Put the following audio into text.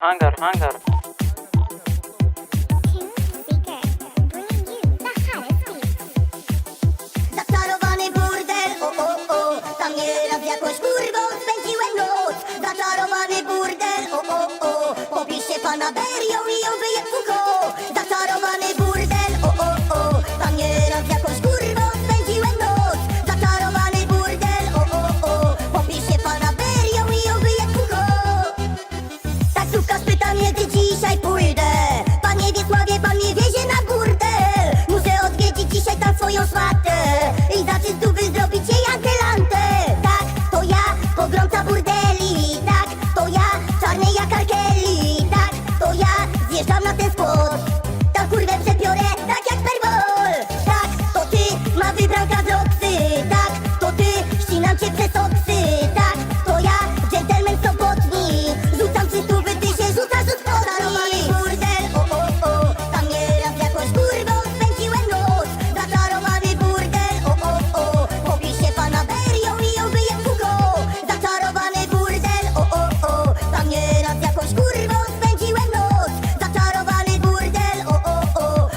Hangar, hangar. Zaczarowany burdel, o o o Tam nieraz jakąś kurwą spędziłem noc Zaczarowany burdel, o o o Popij się fanaberią Taksówka spyta mnie, gdzie